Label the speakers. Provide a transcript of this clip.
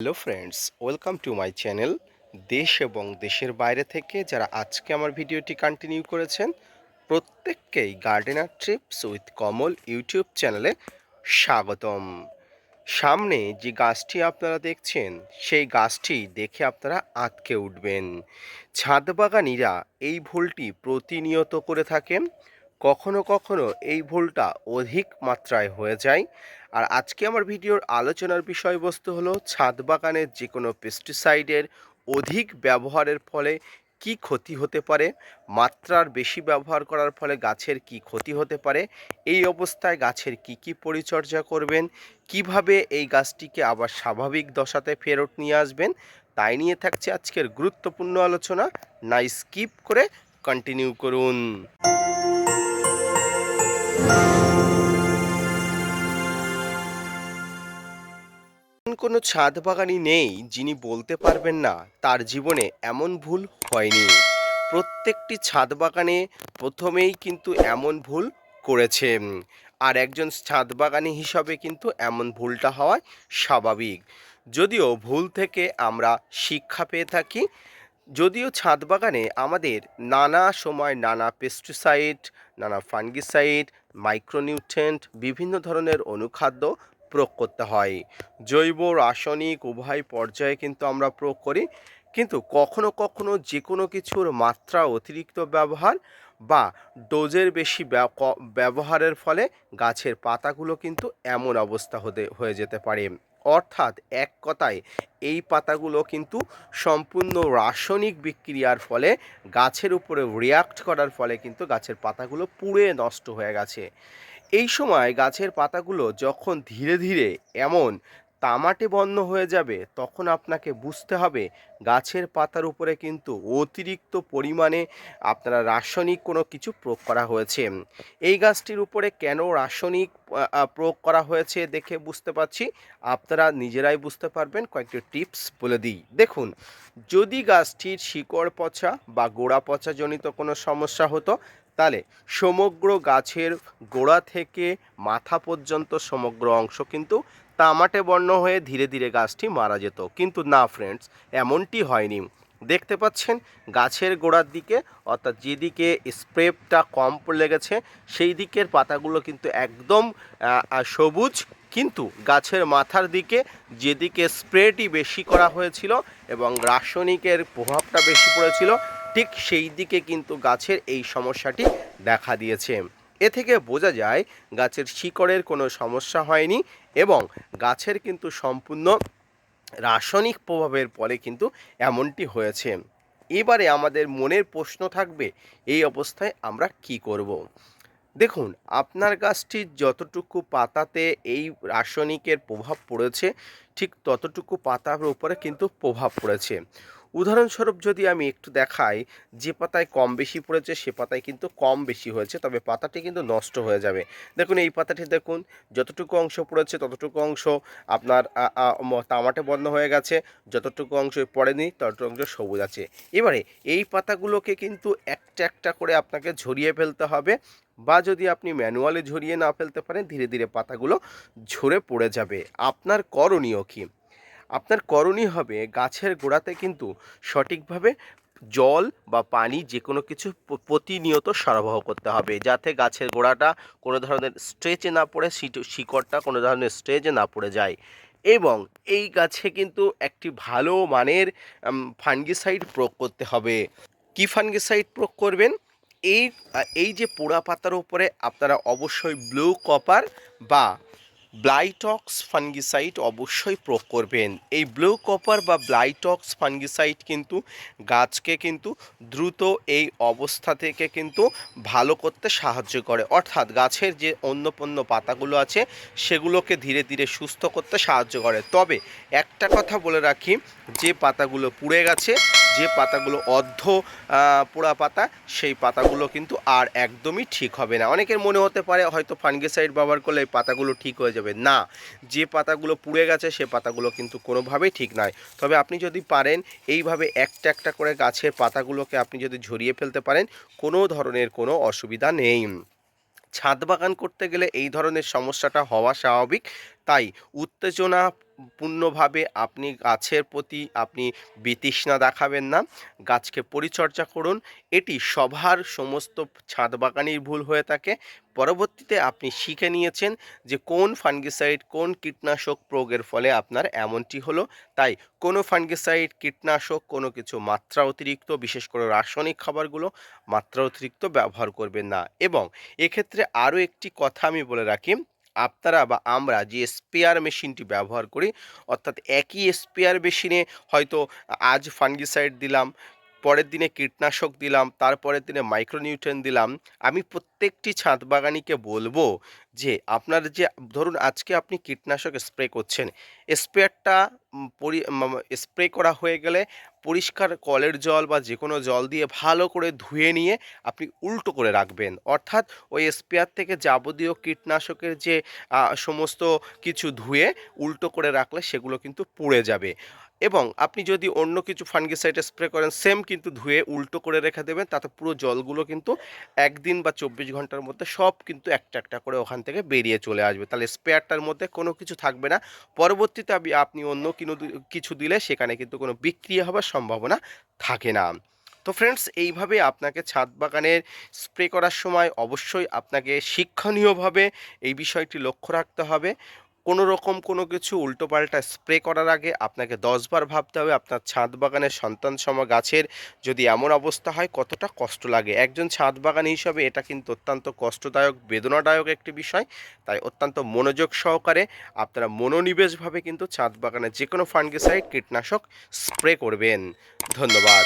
Speaker 1: Hello friends, welcome to my channel দেশ এবং দেশের বাইরে থেকে যারা আজকে আমার ভিডিওটি কন্টিনিউ করেছেন, প্রত্যেককেই gardener trips with Kamal YouTube চ্যানেলে স্বাগতম। সামনে যে গাছটি আপনারা দেখছেন, সেই গাছটি দেখে আপনারা আঁতকে উঠবেন। ছাদ বাগানিরা এই ভুলটি প্রতিনিয়ত করে থাকেন। কখনো কখনো এই ভুলটা অধিক মাত্রায় হয়ে যায়। আর আজকে আমার ভিডিওর আলোচনার বিষয়বস্তু হলো ছাদ বাগানের যে কোনো পেস্টিসাইডের অধিক ব্যবহারের ফলে কি ক্ষতি হতে পারে, মাত্রার বেশি ব্যবহার করার ফলে গাছের কি ক্ষতি হতে পারে, এই অবস্থায় গাছের কি কি পরিচর্যা করবেন, কীভাবে এই গাছটিকে আবার স্বাভাবিক দশাতে ফেরত নিয়ে আসবেন, তাই নিয়ে থাকছে আজকের গুরুত্বপূর্ণ আলোচনা। না স্কিপ করে কন্টিনিউ করুন। কোনো ছাদ বাগানি নেই যিনি বলতে পারবেন না তার জীবনে এমন ভুল হয়নি। প্রত্যেকটি ছাদ বাগানে প্রথমেই কিন্তু এমন ভুল করেছে। আর একজন ছাদ বাগানি হিসাবে কিন্তু এমন ভুলটা হওয়াই স্বাভাবিক। যদিও ভুল থেকে আমরা শিক্ষা পেয়ে থাকি, যদিও ছাদ বাগানে আমাদের নানা সময় নানা পেস্টিসাইড নানা ফাঙ্গিসাইড মাইক্রোনিউট্রেন্ট বিভিন্ন ধরনের অনুখাদ্য প্রয়োগ করতে হয়। জৈব, রাসায়নিক উভয় পর্যায়ে কিন্তু আমরা প্রয়োগ করি। কিন্তু কখনো কখনো যে কোনো কিছুর মাত্রা অতিরিক্ত ব্যবহার বা ডোজের বেশি ব্যবহারের ফলে গাছের পাতাগুলো কিন্তু এমন অবস্থা হতে, হয়ে যেতে পারে। অর্থাৎ এক কথায় এই পাতাগুলো কিন্তু সম্পূর্ণ রাসায়নিক বিক্রিয়ার ফলে গাছের উপরে রিয়াক্ট করার ফলে কিন্তু গাছের পাতাগুলো পুড়ে নষ্ট হয়ে গেছে। এই সময় গাছের পাতাগুলো যখন ধীরে ধীরে এমন তামাটে বন্ধ হয়ে যাবে, তখন আপনাকে বুঝতে হবে গাছের পাতার উপরে কিন্তু অতিরিক্ত পরিমাণে আপনারা রাসায়নিক কোনো কিছু প্রয়োগ করা হয়েছে। এই গাছটির উপরে কেন রাসায়নিক প্রয়োগ করা হয়েছে দেখে বুঝতে পারছি। আপনারা নিজেরাই বুঝতে পারবেন, কয়েকটি টিপস বলে দিই। দেখুন, যদি গাছটির শিকড় পচা বা গোড়া পচাজনিত কোনো সমস্যা হতো, তাহলে সমগ্র গাছের গোড়া থেকে মাথা পর্যন্ত সমগ্র অংশ কিন্তু তামাটে বর্ণ হয়ে ধীরে ধীরে গাছটি মারা যেত। কিন্তু না ফ্রেন্ডস এমনটি হয়নি। দেখতে পাচ্ছেন, গাছের গোড়ার দিকে, অর্থাৎ যেদিকে স্প্রেপটা কম লেগেছে, সেই দিকের পাতাগুলো কিন্তু একদম সবুজ। কিন্তু গাছের মাথার দিকে যেদিকে স্প্রেটি বেশি করা হয়েছিল এবং রাসায়নিকের প্রভাবটা বেশি পড়েছিল, ঠিক সেই দিকে কিন্তু গাছের এই সমস্যাটি দেখা দিয়েছে। এ থেকে বোঝা যায় গাছের শিকড়ের কোনো সমস্যা হয়নি এবং গাছের কিন্তু সম্পূর্ণ রাসায়নিক প্রভাবের পরে কিন্তু এমনটি হয়েছে এবারে আমাদের মনের প্রশ্ন থাকবে, এই অবস্থায় আমরা কি করব। দেখুন, আপনার গাছটির যতটুকু পাতাতে এই রাসায়নিকের প্রভাব পড়েছে, ঠিক ততটুকু পাতার উপরে কিন্তু প্রভাব পড়েছে উদাহরণস্বরূপ যদি আমি একটু দেখাই, যে পাতায় কম বেশি পড়েছে, সে পাতায় কিন্তু কম বেশি হয়েছে, তবে পাতাটি কিন্তু নষ্ট হয়ে যাবে। দেখুন, এই পাতাটি দেখুন, যতটুকু অংশ পড়েছে, ততটুকু অংশ আপনার তামাটে বন্ধ হয়ে গেছে, যতটুকু অংশ পড়েনি, ততটুকু অংশ সবুজ আছে। এবারে, এই পাতাগুলোকে কিন্তু একটা একটা করে আপনাকে ঝরিয়ে ফেলতে হবে, বা যদি আপনি ম্যানুয়ালি ঝরিয়ে না ফেলতে পারেন, ধীরে ধীরে পাতাগুলো ঝরে পড়ে যাবে। আপনার করণীয় কী? আপনার করণীয় হবে গাছের গোড়াতে কিন্তু সঠিকভাবে জল বা পানি যে কোনো কিছু প্রতিনিয়ত সরবরাহ করতে হবে। যাতে গাছের গোড়াটা কোনো ধরনের স্ট্রেচে না পড়ে শিকড়টা কোনো ধরনের স্ট্রেচে না পড়ে যায়। এবং এই গাছে কিন্তু একটি ভালো মানের ফাঙ্গিসাইড প্রয়োগ করতে হবে। কি ফাঙ্গিসাইড প্রয়োগ করবেন? এই এই যে পোড়া পাতার উপরে আপনারা অবশ্যই ব্লু কপার বা ব্লাইটক্স ফাঙ্গিসাইড অবশ্যই প্রয়োগ করবেন। এই ব্লু কপার বা ব্লাইটক্স ফাঙ্গিসাইড কিন্তু গাছকে কিন্তু দ্রুত এই অবস্থা থেকে কিন্তু ভালো করতে সাহায্য করে। অর্থাৎ গাছের যে অন্য পণ্য পাতাগুলো আছে, সেগুলোকে ধীরে ধীরে সুস্থ করতে সাহায্য করে। তবে একটা কথা বলে রাখি, যে পাতাগুলো পুড়ে গেছে যে পাতাগুলো অর্ধ পোড়া পাতা, সেই পাতাগুলো কিন্তু আর একদমই ঠিক হবে না। অনেকের মনে হতে পারে হয়তো ফাঙ্গিসাইড ব্যবহার করলে এই পাতাগুলো ঠিক হয়ে যাবে। না, যে পাতাগুলো পুড়ে গেছে সে পাতাগুলো কিন্তু কোনোভাবেই ঠিক নয়। তবে আপনি যদি পারেন, এইভাবে একটা একটা করে গাছের পাতাগুলোকে আপনি যদি ঝরিয়ে ফেলতে পারেন, কোনো ধরনের কোনো অসুবিধা নেই। ছাদ বাগান করতে গেলে এই ধরনের সমস্যাটা হওয়া স্বাভাবিক। তাই উত্তেজনা সম্পূর্ণভাবে আপনি গাছের প্রতি আপনি বিতৃষ্ণা দেখাবেন না। গাছকে পরিচর্যা করুন। এটি সবার সমস্ত ছাদ বাগানির ভুল হয়ে থাকে। পরবর্তীতে আপনি শিখে নিয়েছেন যে কোন ফাঙ্গিসাইড কোন কীটনাশক প্রয়োগের ফলে আপনার এমনটি হলো। তাই কোনো ফাঙ্গিসাইড, কীটনাশক, কোনো কিছু মাত্রা অতিরিক্ত, বিশেষ করে রাসায়নিক খাবারগুলো মাত্রা অতিরিক্ত ব্যবহার করবেন না। এবং এক্ষেত্রে আরও একটি কথা আমি বলে রাখি। আপনারা বা আমরা যে স্পেয়ার মেশিনটি ব্যবহার করি, অর্থাৎ একই স্পেয়ার মেশিনে হয়তো আজ ফাঙ্গিসাইড দিলাম, পরের দিনে কীটনাশক দিলাম, তারপরের দিনে মাইক্রোনিউট্রেন দিলাম, আমি প্রত্যেকটি ছাদ বাগানিকে বলব যে আপনার যে, ধরুন আজকে আপনি কীটনাশক স্প্রে করছেন, স্প্রেয়ারটা পরি স্প্রে করা হয়ে গেলে পরিষ্কার কলের জল বা যে কোনো জল দিয়ে ভালো করে ধুয়ে নিয়ে আপনি উল্টো করে রাখবেন। অর্থাৎ ওই স্পেয়ার থেকে যাবতীয় কীটনাশকের যে সমস্ত কিছু ধুয়ে উল্টো করে রাখলে সেগুলো কিন্তু পুড়ে যাবে। এবং আপনি যদি অন্য কিছু ফাঙ্গিসাইড স্প্রে করেন, সেম কিন্তু ধুয়ে উল্টো করে রেখে দেবেন, তাতে পুরো জলগুলো কিন্তু একদিন বা চব্বিশ ঘণ্টার মধ্যে সব কিন্তু একটা একটা করে ওখান বেরিয়ে চলে আসবে। তাহলে স্পেয়ারটার মধ্যে কোনো কিছু থাকবে না। পরবর্তীতে আপনি আপনি অন্য কিনো, কিছু দিলে সেখানে কিন্তু কোনো বিক্রিয়া হবার সম্ভাবনা থাকে না। তো ফ্রেন্ডস এইভাবে আপনাকে ছাদ বাগানের স্প্রে করার সময় অবশ্যই আপনাকে শিক্ষণীয়ভাবে এই বিষয়টি লক্ষ্য রাখতে হবে। কোনো রকম কোনো কিছু উল্টোপাল্টা স্প্রে করার আগে আপনাকে দশবার ভাবতে হবে আপনার ছাদ বাগানের সন্তান সম গাছের যদি এমন অবস্থা হয় কতটা কষ্ট লাগে। একজন ছাদ বাগানি হিসাবে এটা কিন্তু অত্যন্ত কষ্টদায়ক, বেদনাদায়ক একটি বিষয়। তাই অত্যন্ত মনোযোগ সহকারে আপনারা মনোনিবেশভাবে কিন্তু ছাদ বাগানে যে কোনো ফাঙ্গিসাইড কীটনাশক স্প্রে করবেন। ধন্যবাদ।